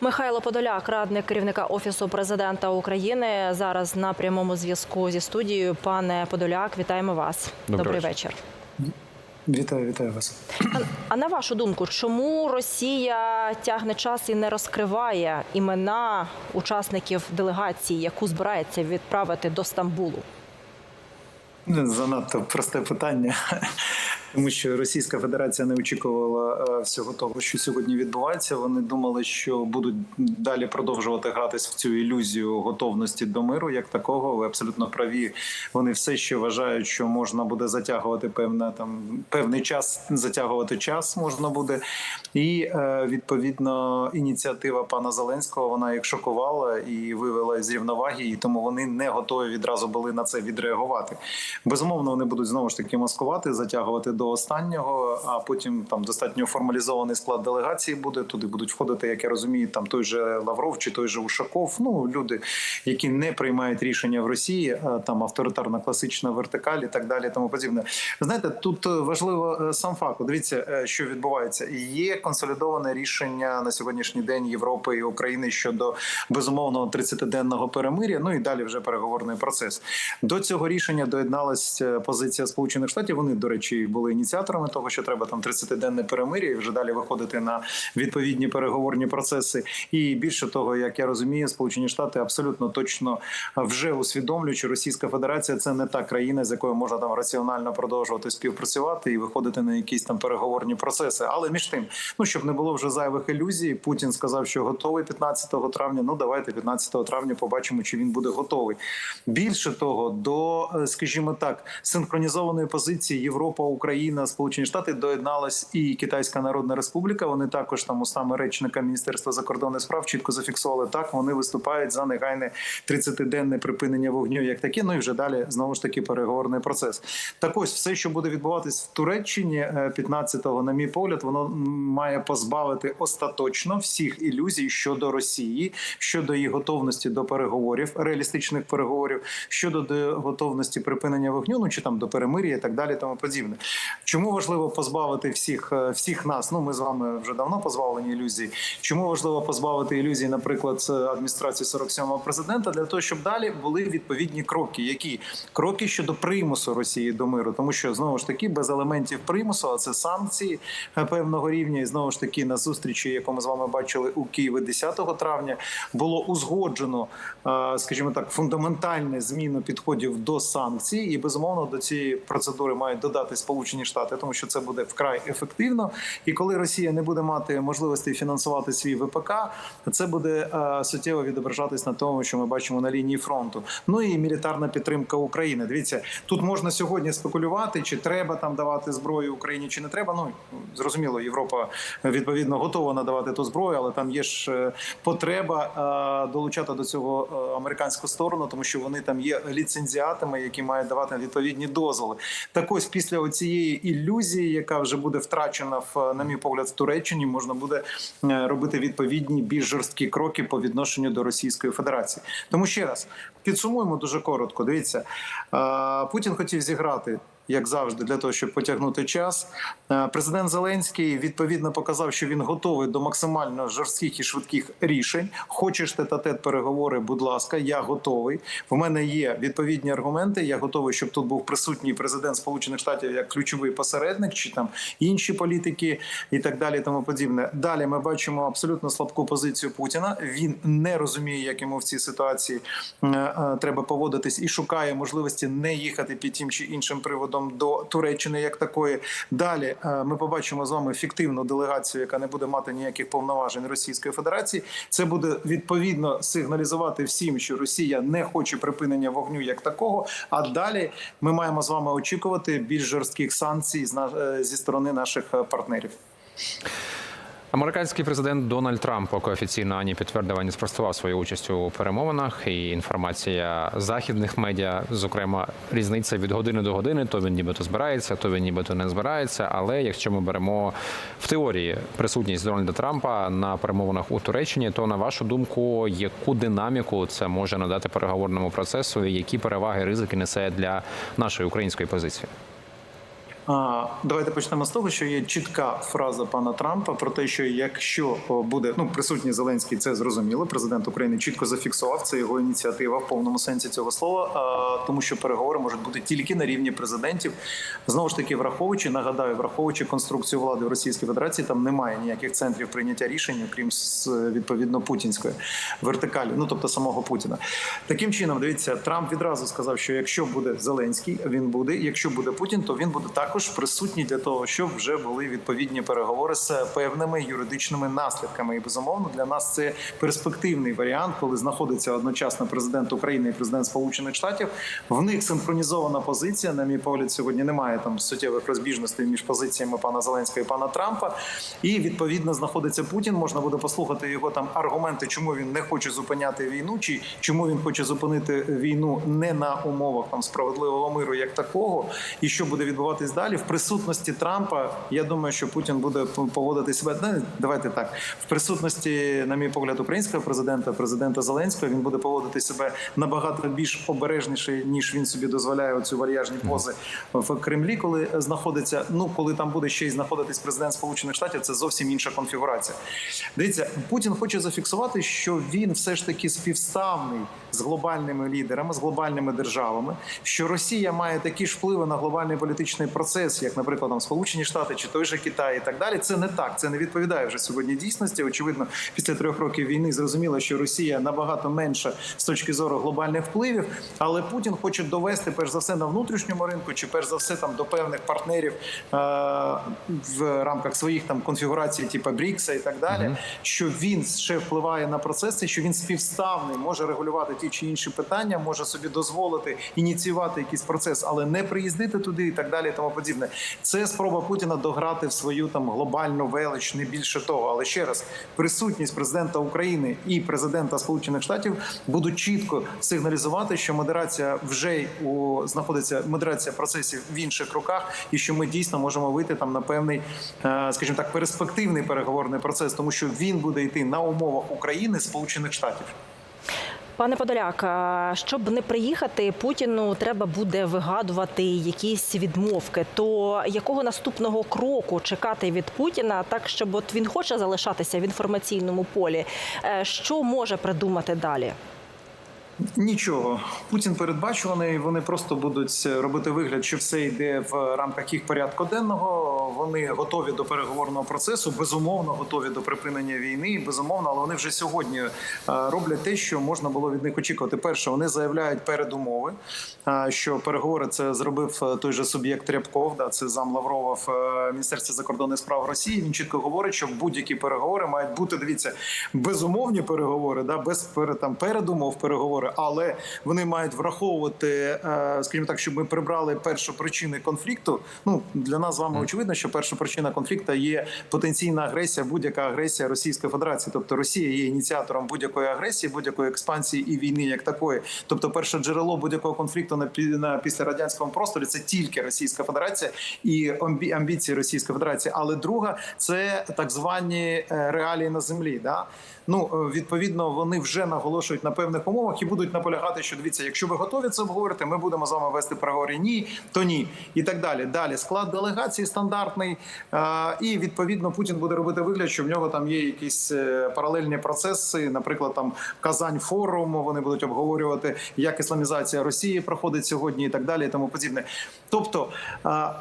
Михайло Подоляк, радник керівника офісу президента України, зараз на прямому зв'язку зі студією. Пане Подоляк, вітаємо вас. Добрий Добрий вечір. вечір. Вітаю, вітаю вас. А, а на вашу думку, чому Росія тягне час і не розкриває імена учасників делегації, яку збирається відправити до Стамбулу? Занадто просте питання, тому що Російська Федерація не очікувала е, всього того, що сьогодні відбувається. Вони думали, що будуть далі продовжувати гратись в цю ілюзію готовності до миру, як такого. Ви абсолютно праві. Вони все ще вважають, що можна буде затягувати певне там певний час, затягувати час можна буде. І е, відповідно ініціатива пана Зеленського вона їх шокувала і вивела з рівноваги, і тому вони не готові відразу були на це відреагувати. Безумовно, вони будуть знову ж таки маскувати, затягувати до останнього. А потім там достатньо формалізований склад делегації буде. Туди будуть входити, як я розумію, там той же Лавров чи той же Ушаков. Ну люди, які не приймають рішення в Росії, а, там авторитарна класична вертикаль і так далі. Тому подібне. Знаєте, тут важливо е, сам факт. Дивіться, е, що відбувається. Є консолідоване рішення на сьогоднішній день Європи і України щодо безумовного 30-денного перемиря. Ну і далі вже переговорний процес. До цього рішення доєдналась е, позиція Сполучених Штатів. Вони, до речі, були ініціаторами того, що треба там 30-денне перемиря і вже далі виходити на відповідні переговорні процеси. І більше того, як я розумію, Сполучені Штати абсолютно точно вже усвідомлюють, що Російська Федерація це не та країна, з якою можна там раціонально продовжувати співпрацювати і виходити на якісь там переговорні процеси. Але між тим, ну щоб не було вже зайвих ілюзій, Путін сказав, що готовий 15 травня. Ну давайте 15 травня побачимо, чи він буде готовий. Більше того, до е, скажімо так, синхронізованої позиції Європа, Україна, Сполучені Штати доєдналась і Китайська Народна Республіка. Вони також там устами речника Міністерства закордонних справ чітко зафіксували так. Вони виступають за негайне 30-денне припинення вогню, як таке. Ну і вже далі знову ж таки переговорний процес. Так ось все, що буде відбуватись в Туреччині е, 15-го, на мій погляд, воно має позбавити остаточно всіх ілюзій щодо Росії, щодо її готовності до переговорів, реалістичних переговорів, щодо до готовності припинення вогню, ну чи там до перемир'я і так далі, тому подібне. Чому важливо позбавити всіх е, всіх нас? Ну ми з вами вже давно позбавлені ілюзій. Чому важливо позбавити ілюзій, наприклад, з адміністрації 47-го президента, для того, щоб далі були відповідні кроки. Які кроки щодо примусу Росії до миру, тому що знову ж таки без елементів примусу, а це санкції е, певного рівня, і знову ж таки на зустрічі, яку ми з вами бачили у Києві 10 травня, було узгоджено, е, скажімо так, фундаментальне зміну підходів до санкцій, і безумовно до цієї процедури мають додати Сполучені Штати, тому що це буде вкрай ефективно. І коли Росія не буде мати можливості фінансувати свій ВПК, це буде е, суттєво відображатись на тому, що ми бачимо на лінії фронту. Ну і мілітарна підтримка України. Дивіться, тут можна сьогодні спекулювати, чи треба там давати зброю Україні, чи не треба. Ну зрозуміло, Європа е, відповідно готова надавати ту зброю, але там є ж е, потреба долучати до цього американську сторону, тому що вони там є ліцензіатами, які мають давати відповідні дозволи. Так ось після цієї ілюзії, яка вже буде втрачена в на мій погляд в Туреччині, можна буде е, робити відповідні більш жорсткі кроки по відношенню до Російської Федерації. Тому ще раз підсумуємо дуже коротко. Дивіться, е, Путін хотів зіграти. Як завжди, для того, щоб потягнути час, Е, президент Зеленський відповідно показав, що він готовий до максимально жорстких і швидких рішень. Хочеш тет-а-тет переговори, будь ласка, я готовий. В мене є відповідні аргументи. Я готовий, щоб тут був присутній президент Сполучених Штатів як ключовий посередник, чи там інші політики, і так далі. Тому подібне. Далі ми бачимо абсолютно слабку позицію Путіна. Він не розуміє, як йому в цій ситуації е, е, треба поводитись, і шукає можливості не їхати під тим чи іншим приводом до Туреччини, як такої. Далі е, ми побачимо з вами фіктивну делегацію, яка не буде мати ніяких повноважень Російської Федерації. Це буде відповідно сигналізувати всім, що Росія не хоче припинення вогню як такого. А далі ми маємо з вами очікувати більш жорстких санкцій е, зі сторони наших е, партнерів. Американський президент Дональд Трамп поки офіційно ані підтвердив, ані спростував свою участь у перемовинах. І інформація західних медіа, зокрема, різниця від години до години. То він нібито збирається, то він нібито не збирається. Але якщо ми беремо в теорії присутність Дональда Трампа на перемовинах у Туреччині, то на вашу думку, яку динаміку це може надати переговорному процесу, і які переваги ризики несе для нашої української позиції? Давайте почнемо з того, що є чітка фраза пана Трампа про те, що якщо буде ну присутній Зеленський, це зрозуміло. Президент України чітко зафіксував це його ініціатива в повному сенсі цього слова, тому що переговори можуть бути тільки на рівні президентів. Знову ж таки, враховуючи, нагадаю, враховуючи конструкцію влади в Російській Федерації, там немає ніяких центрів прийняття рішень, окрім відповідно путінської вертикалі, ну тобто самого Путіна. Таким чином, дивіться, Трамп відразу сказав, що якщо буде Зеленський, він буде. Якщо буде Путін, то він буде також присутній для того, щоб вже були відповідні переговори з певними юридичними наслідками. І безумовно для нас це перспективний варіант, коли знаходиться одночасно президент України і президент Сполучених Штатів. В них синхронізована позиція. На мій погляд, сьогодні немає там суттєвих розбіжностей між позиціями пана Зеленського і пана Трампа. І відповідно знаходиться Путін. Можна буде послухати його там аргументи, чому він не хоче зупиняти війну, чи чому він хоче зупинити війну не на умовах там справедливого миру, як такого, і що буде відбуватись далі в присутності Трампа. Я думаю, що Путін буде поводити себе. Не, давайте так в присутності, на мій погляд, українського президента, президента Зеленського. Він буде поводити себе набагато більш обережніше, ніж він собі дозволяє оцю вальяжні пози в Кремлі, коли знаходиться. Ну коли там буде ще й знаходитись президент Сполучених Штатів, це зовсім інша конфігурація. Дивіться, Путін хоче зафіксувати, що він все ж таки співставний з глобальними лідерами, з глобальними державами, що Росія має такі ж впливи на глобальний політичний процес, як, наприклад, там Сполучені Штати чи той же Китай, і так далі. Це не так. Це не відповідає вже сьогодні дійсності. Очевидно, після трьох років війни зрозуміло, що Росія набагато менша з точки зору глобальних впливів, але Путін хоче довести перш за все на внутрішньому ринку, чи перш за все там до певних партнерів е- в рамках своїх там конфігурацій, типу Брікса і так далі, що він ще впливає на процеси, що він співставний, може регулювати ті чи інші питання, може собі дозволити ініціювати якийсь процес, але не приїздити туди і так далі. Тому подібне. Це спроба Путіна дограти в свою там глобальну велич, не більше того. Але ще раз, присутність президента України і президента Сполучених Штатів будуть чітко сигналізувати, що модерація вже у знаходиться модерація процесів в інших руках, і що ми дійсно можемо вийти там на певний, е, скажімо так, перспективний переговорний процес, тому що він буде йти на умовах України Сполучених Штатів. Пане Подоляк, щоб не приїхати, Путіну треба буде вигадувати якісь відмовки. То якого наступного кроку чекати від Путіна, так щоб от він хоче залишатися в інформаційному полі? Е, Що може придумати далі? Нічого, Путін передбачуваний. Вони просто будуть робити вигляд, що все йде в рамках їх порядку денного. Вони готові до переговорного процесу, безумовно, готові до припинення війни. Безумовно, але вони вже сьогодні е, роблять те, що можна було від них очікувати. Перше, вони заявляють передумови, е, що переговори це зробив е, той же суб'єкт Рябков. Да, це зам Лаврова в міністерстві закордонних справ Росії. Він чітко говорить, що будь-які переговори мають бути. Дивіться, безумовні переговори, да без там передумов переговори але вони мають враховувати, скажімо так, щоб ми прибрали першу причини конфлікту. Ну для нас з вами очевидно, що перша причина конфлікту є потенційна агресія, будь-яка агресія Російської Федерації. Тобто Росія є ініціатором будь-якої агресії, будь-якої експансії і війни, як такої. Тобто, перше джерело будь-якого конфлікту на на післярадянському просторі це тільки Російська Федерація і амбіції Російської Федерації. Але друга це так звані реалії на землі. Да? Ну відповідно, вони вже наголошують на певних умовах і будуть наполягати, що дивіться, якщо ви готові це обговорити, ми будемо з вами вести переговори. Ні, то ні, і так далі. Далі склад делегації стандартний, і відповідно Путін буде робити вигляд, що в нього там є якісь е, паралельні процеси. Наприклад, там Казань форум. Вони будуть обговорювати, як ісламізація Росії проходить сьогодні, і так далі, і тому подібне. Тобто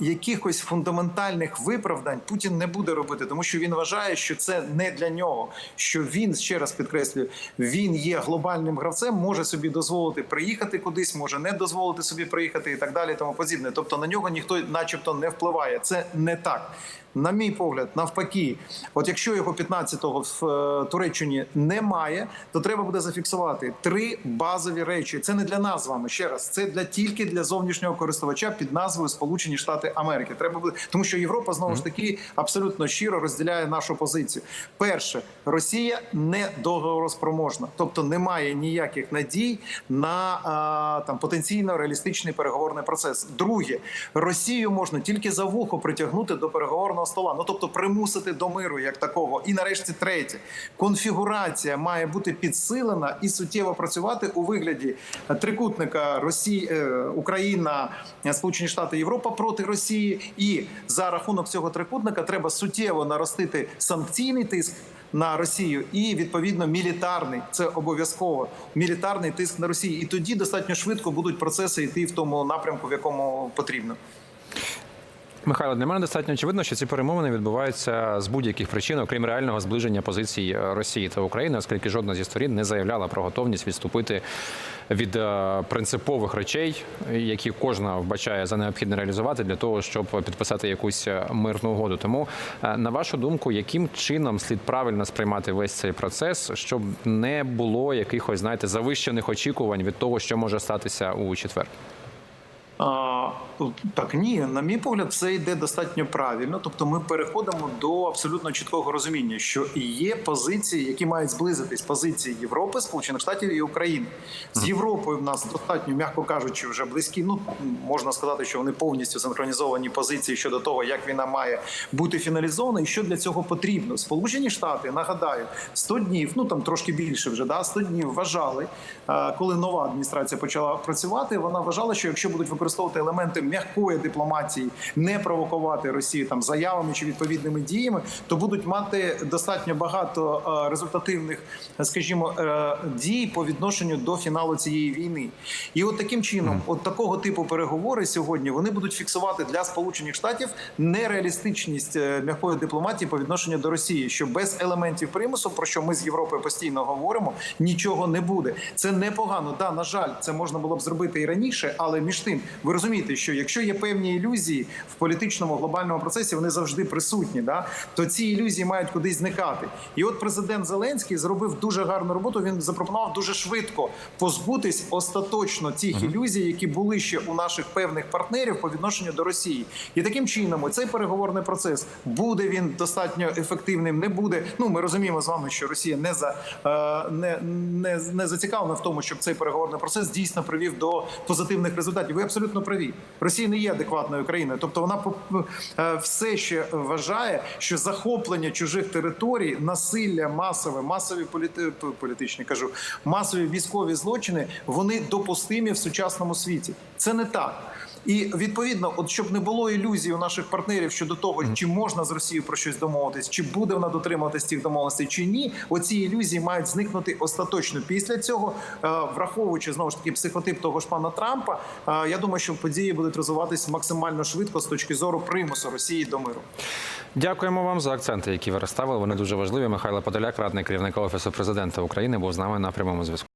якихось фундаментальних виправдань Путін не буде робити, тому що він вважає, що це не для нього. Що він ще раз підкреслюю, він є глобальним гравцем, може собі дозволити приїхати кудись, може не дозволити собі приїхати і так далі. Тому подібне. Тобто на нього ніхто, начебто, не впливає. Це не так. На мій погляд, навпаки, от якщо його 15-го в е, Туреччині немає, то треба буде зафіксувати три базові речі. Це не для нас з вами ще раз. Це для тільки для зовнішнього користувача під назвою Сполучені Штати Америки. Треба буде, тому що Європа знову ж таки абсолютно щиро розділяє нашу позицію. Перше, Росія не договороспроможна, тобто немає ніяких надій на а, там потенційно реалістичний переговорний процес. Друге, Росію можна тільки за вухо притягнути до переговорного переговорного стола. Ну тобто примусити до миру як такого. І нарешті третє конфігурація має бути підсилена і суттєво працювати у вигляді трикутника Росії, е, Україна, Сполучені Штати, Європа проти Росії. І за рахунок цього трикутника треба суттєво наростити санкційний тиск. На Росію і відповідно мілітарний це обов'язково мілітарний тиск на Росію, і тоді достатньо швидко будуть процеси йти в тому напрямку, в якому потрібно. Михайло, для мене достатньо очевидно, що ці перемовини відбуваються з будь-яких причин, окрім реального зближення позицій е, Росії та України, оскільки жодна зі сторін не заявляла про готовність відступити від е, принципових речей, які кожна вбачає за необхідне реалізувати для того, щоб підписати якусь е, мирну угоду. Тому, на вашу думку, яким чином слід правильно сприймати весь цей процес, щоб не було якихось, знаєте, завищених очікувань від того, що може статися у четвер? А, так, ні, на мій погляд, все йде достатньо правильно. Тобто, ми переходимо до абсолютно чіткого розуміння, що є позиції, які мають зблизитись позиції Європи, Сполучених Штатів і України. З Європою в нас достатньо, м'яко кажучи, вже близькі. Ну можна сказати, що вони повністю синхронізовані позиції щодо того, як війна має бути фіналізована, і що для цього потрібно. Сполучені Штати нагадаю, 100 днів, ну там трошки більше вже да 100 днів вважали, е, коли нова адміністрація почала працювати. Вона вважала, що якщо будуть використовувати елементи м'якої дипломатії, не провокувати Росію там заявами чи відповідними діями, то будуть мати достатньо багато е, результативних, е, скажімо, е, дій по відношенню до фіналу цієї війни. І от таким чином, от такого типу переговори сьогодні вони будуть фіксувати для Сполучених Штатів нереалістичність м'якої дипломатії по відношенню до Росії, що без елементів примусу, про що ми з Європою постійно говоримо, нічого не буде. Це непогано. Да, на жаль, це можна було б зробити і раніше, але між тим, ви розумієте, що якщо є певні ілюзії в політичному глобальному процесі, вони завжди присутні. Да, то ці ілюзії мають кудись зникати. І от президент Зеленський зробив дуже гарну роботу. Він запропонував дуже швидко позбутись остаточно тих ілюзій, які були ще у наших певних партнерів по відношенню до Росії. І таким чином, цей переговорний процес буде він достатньо ефективним, не буде. Ну ми розуміємо з вами, що Росія не за е, не, не, не зацікавлена в тому, щоб цей переговорний процес дійсно привів до позитивних результатів. Ви абсолютно праві. Росія не є адекватною країною, тобто вона е, все ще вважає, що захоплення чужих територій, насилля масове, масові політи, політичні кажу, масові військові злочини, вони допустимі в сучасному світі. Це не так. І відповідно, от щоб не було ілюзій у наших партнерів щодо того, чи можна з Росією про щось домовитись, чи буде вона дотримуватись цих домовленостей, чи ні, оці ілюзії мають зникнути остаточно. Після цього, е, враховуючи знову ж таки психотип того ж пана Трампа, е, я думаю, що події будуть розвиватись максимально швидко з точки зору примусу Росії до миру. Дякуємо вам за акценти, які ви розставили. Вони дуже важливі. Михайло Подоляк, радник керівника офісу президента України, був з нами на прямому зв'язку.